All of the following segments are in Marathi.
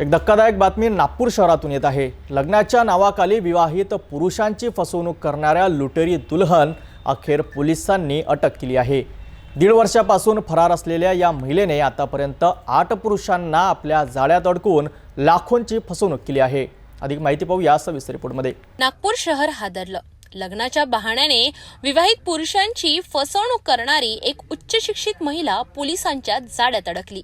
एक धक्कादायक बातमी नागपूर शहरातून येत आहे. लग्नाच्या नावाखाली विवाहित पुरुषांची फसवणूक करणाऱ्या लुटेरी दुल्हन अखेर पोलिसांनी अटक केली आहे. दीड वर्षापासून फरार असलेल्या या महिलेने आतापर्यंत आठ पुरुषांना आपल्या जाळ्यात अडकून लाखोंची फसवणूक केली आहे. अधिक माहिती पाहूया सविस्तर रिपोर्टमध्ये. नागपूर शहर हादरलं. लग्नाच्या बहाण्याने विवाहित पुरुषांची फसवणूक करणारी एक उच्च शिक्षित महिला पोलिसांच्या जाळ्यात अडकली.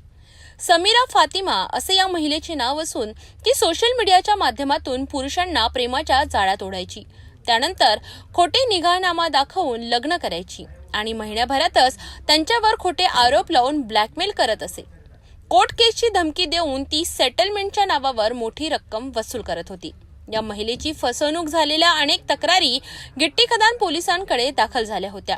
समीरा फातिमा असे या महिलेचे नाव असून ती सोशल मीडियाच्या माध्यमातून पुरुषांना प्रेमाच्या जाळ्यात ओढायची. त्यानंतर खोटे निघानामा दाखवून लग्न करायची आणि महिन्याभरातच त्यांच्यावर खोटे आरोप लावून ब्लॅकमेल करत असे. कोर्ट केसची धमकी देऊन ती सेटलमेंटच्या नावावर मोठी रक्कम वसूल करत होती. या महिलेची फसवणूक झालेल्या अनेक तक्रारी गिट्टी खदान पोलिसांकडे दाखल झाल्या होत्या.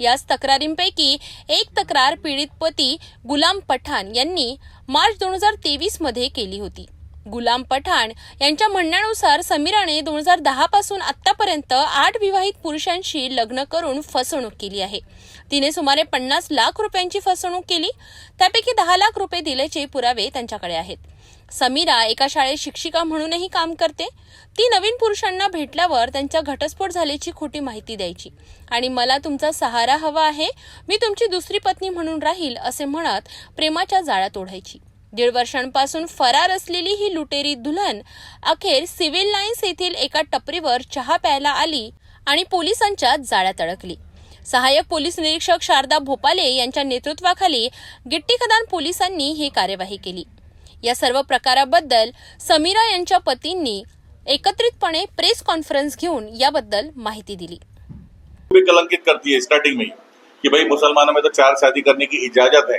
याच तक्रारींपैकी एक तक्रार पीडित पती गुलाम पठाण यांनी मार्च दोन हजार तेवीसमध्ये केली होती. गुलाम पठाण यांच्या म्हणण्यानुसार समीराने दोन हजार दहापासून आत्तापर्यंत आठ विवाहित पुरुषांशी लग्न करून फसवणूक केली आहे. तिने सुमारे पन्नास लाख रुपयांची फसवणूक केली. त्यापैकी दहा लाख रुपये दिल्याचे पुरावे त्यांच्याकडे आहेत. समीरा एका शाळेत शिक्षिका म्हणूनही काम करते. ती नवीन पुरुषांना भेटल्यावर त्यांचा घटस्फोट झाल्याची खोटी माहिती द्यायची. आणि मला तुमचा सहारा हवा आहे. मी तुमची दुसरी पत्नी म्हणून राहील असे म्हणत प्रेमाच्या जाळ्यात ओढायची. दीड वर्षांपासून फरार असलेली ही लुटेरी दुल्हन अखेर सिव्हिल लाईन्स येथील एका टपरीवर चहा प्यायला आली आणि पोलिसांच्या जाळ्यात अडकली. सहाय्यक पोलीस निरीक्षक शारदा भोपाले यांच्या नेतृत्वाखाली गिट्टी खदान पोलिसांनी ही कार्यवाही केली. या सर्व प्रकाराबद्दल समीरा यांच्या पतींनी एकत्रितपणे प्रेस कॉन्फरन्स घेऊन याबद्दल माहिती दिली. कलंकित करती है स्टार्टिंग में कि भाई मुसलमानों में तो चार शादी करने की इजाज़त है।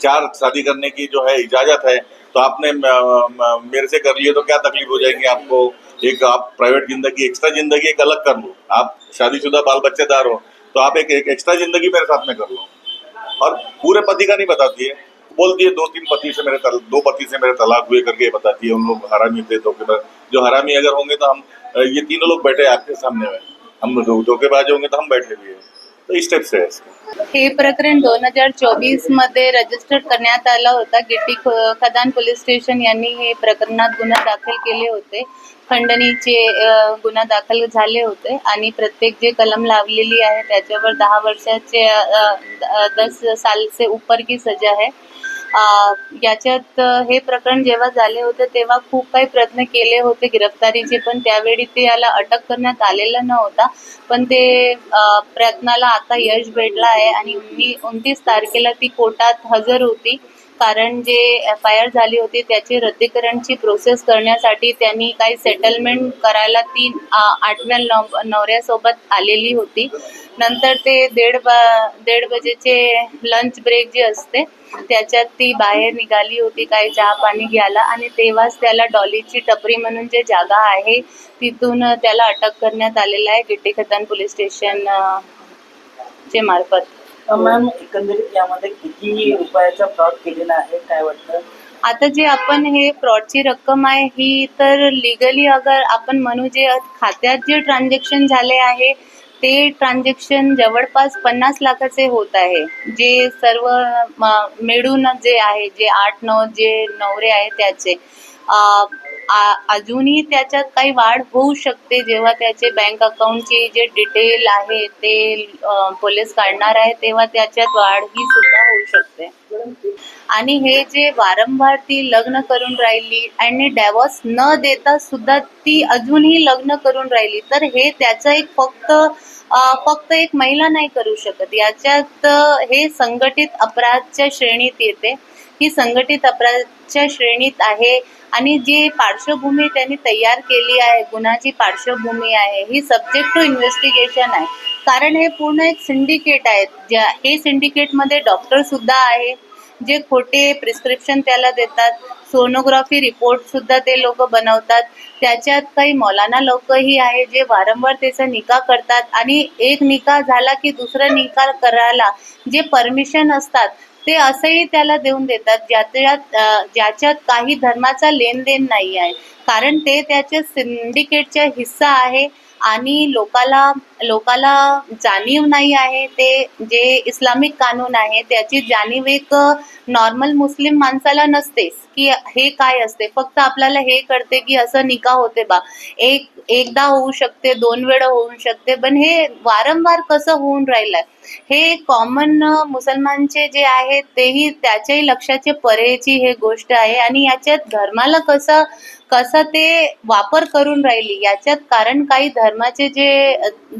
चार शादी करने की जो है इजाज़त है तो आपने मेरे से कर लिए तो क्या तकलीफ़ हो जाएगी आपको? एक आप प्राइवेट ज़िंदगी एक्स्ट्रा ज़िंदगी एक अलग कर लो। आप शादीशुदा बाल बच्चेदार हो तो आप एक एक्स्ट्रा ज़िंदगी मेरे साथ में कर लो। और पूरे पति का नहीं बताती है। बोलती है दो तीन पति से मेरे तल, दो पति से मेरे तलाक हुए करके बताती है उन लोग हरामी थे धोखेबाज। जो हरामी अगर होंगे तो हम ये तीनों लोग बैठे आपके सामने में हम धोखेबाज होंगे तो हम बैठे भी हैं। तो इस टाइप से हे प्रकरण दोन हजार चोवीसमध्ये रजिस्टर करण्यात आला होता. गिट्टी खदान पोलीस स्टेशन यांनी हे प्रकरणात गुन्हा दाखल केले होते. खंडणीचे गुन्हा दाखल झाले होते. आणि प्रत्येक जे कलम लावलेली आहे त्याच्यावर दहा वर्षाचे दस साल से ऊपर की सजा आहे. याच्यात हे प्रकरण जेव्हा झाले होते तेव्हा खूप काही प्रयत्न केले होते गिरफ्तारीचे पण त्यावेळी ते याला अटक करण्यात आलेलं नव्हता. पण ते प्रयत्नाला आता यश भेटलं आहे आणि उन्नी उनतीस तारखेला ती कोर्टात हजर होती. कारण जे एफ आय आर झाली होती त्याची रद्दीकरणची प्रोसेस करण्यासाठी त्यांनी काही सेटलमेंट करायला ती आठव्या नव नवऱ्यासोबत आलेली होती. नंतर ते दीड बा दीड बजेचे लंच ब्रेक जे असते त्याच्यात ती बाहेर निघाली होती काही चहा पाणी घ्यायला आणि तेव्हाच त्याला डॉलीची टपरी म्हणून जे जागा आहे तिथून त्याला अटक करण्यात आलेलं आहे गिट्टी खतान पोलीस स्टेशन चे मार्फत. मॅम एकंदरीत यामध्ये किती रुपयाचा फ्रॉड केलेला आहे? काय वाटतं? आता जे आपण हे फ्रॉडची रक्कम आहे ही तर लिगली अगर आपण म्हणू जे खात्यात जे ट्रान्झॅक्शन झाले आहे ते ट्रान्झॅक्शन जवळपास पन्नास लाखाचे होत आहे. जे सर्व मिळून जे आहे जे आठ नऊ जे नवरे आहे त्याचे. अजूनही त्याच्यात काही वाढ होऊ शकते जेव्हा त्याचे बँक अकाउंटचे जे डिटेल आहे ते पोलीस काढणार आहे तेव्हा त्याच्यात वाढ ही सुद्धा होऊ शकते. आणि हे जे वारंवार ती लग्न करून राहिली आणि डॅवॉस न देता सुद्धा ती अजूनही लग्न करून राहिली तर हे त्याचं एक फक्त फक्त एक महिला नाही करू शकत. याच्यात हे संघटित अपराधच्या श्रेणीत येते. ही संघटित अपराधाच्या श्रेणीत आहे आणि जी पार्श्वभूमी त्यांनी तयार केली आहे गुन्ह्याची पार्श्वभूमी आहे ही सब्जेक्ट टू इन्व्हेस्टिगेशन आहे. कारण हे पूर्ण एक सिंडिकेट आहे ज्या हे सिंडिकेटमध्ये डॉक्टर सुद्धा आहे जे खोटे प्रिस्क्रिप्शन त्याला देतात सोनोग्राफी रिपोर्ट सुद्धा ते लोक बनवतात. त्याच्यात काही मौलाना लोकही आहे जे वारंवार त्याचा निकाह करतात आणि एक निकाह झाला की दुसरा निकाह करायला जे परमिशन असतात ते असंही त्याला देऊन देतात ज्याच्यात ज्याच्यात काही धर्माचा लेनदेन नाही आहे कारण ते त्याच्या सिंडिकेटचा हिस्सा आहे आणि लोकाला लोकाला जाणीव नाही आहे ते जे इस्लामिक कानून आहे त्याची जाणीव एक नॉर्मल मुस्लिम माणसाला नसतेच की हे काय असते? फक्त आपल्याला हे कळते की असं निका होते बा. एक एकदा होऊ शकते दोन वेळा होऊ शकते पण हे वारंवार कसं होऊन राहिलंय? हे कॉमन मुसलमानचे जे आहेत तेही त्याच्याही लक्षाचे परेची हे गोष्ट आहे आणि याच्यात धर्माला कसं कसं ते वापर करून राहिली? याच्यात कारण काही धर्माचे जे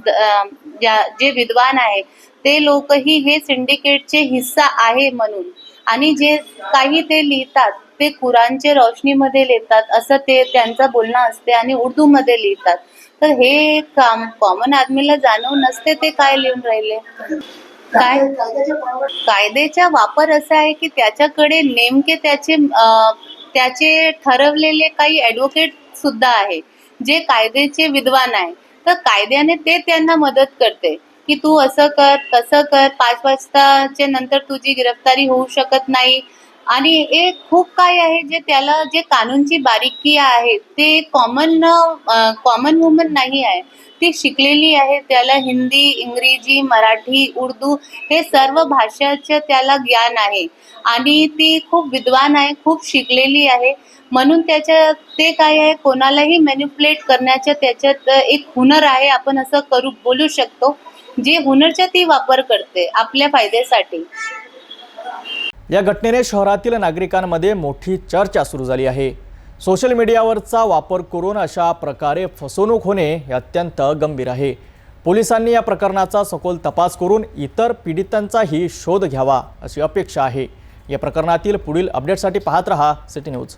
द- जे विद्वान आहे ते लोकही हे सिंडिकेटचे हिस्सा आहे म्हणून. आणि जे काही ते लिहितात ते कुराणचे रोशनीमध्ये लिहितात असं ते त्यांचं बोलणं असते आणि उर्दूमध्ये लिहितात. तर हे काम कॉमन आदमीला जाणव नसते ते काय लिहून राहिले. काय? कायद्याचा वापर असा आहे की त्याच्याकडे नेमके त्याचे त्याचे ठरवलेले काही ॲडव्होकेट सुद्धा आहे जे कायद्याचे विद्वान आहे. तर कायद्याने ते त्यांना मदत करते की तू असं कर तसं कर पाच वाजताच्या नंतर तुझी गिरफ्तारी होऊ शकत नाही. आणि एक खूप काय आहे जे त्याला जे कानूनची बारीकी आहे ते कॉमन कॉमन वुमन नाही आहे. ती शिकलेली आहे त्याला हिंदी इंग्रजी मराठी उर्दू हे सर्व भाषाचं त्याला ज्ञान आहे. आणि ती खूप विद्वान आहे खूप शिकलेली आहे. म्हणून त्याच्या ते काय आहे कोणालाही मॅन्युप्युलेट करण्याचं त्याच्यात एक हुनर आहे आपण असं करू बोलू शकतो. जे हुनरचा ती वापर करते आपल्या फायद्यासाठी. या घटनेने शहरातील नागरिकांमध्ये मोठी चर्चा सुरू झाली आहे. सोशल मीडियावरचा वापर करून अशा प्रकारे फसवणूक होणे हे अत्यंत गंभीर आहे. पोलिसांनी या प्रकरणाचा सखोल तपास करून इतर पीडितांचाही शोध घ्यावा अशी अपेक्षा आहे. या प्रकरणातील पुढील अपडेटसाठी पाहत रहा सिटी न्यूज.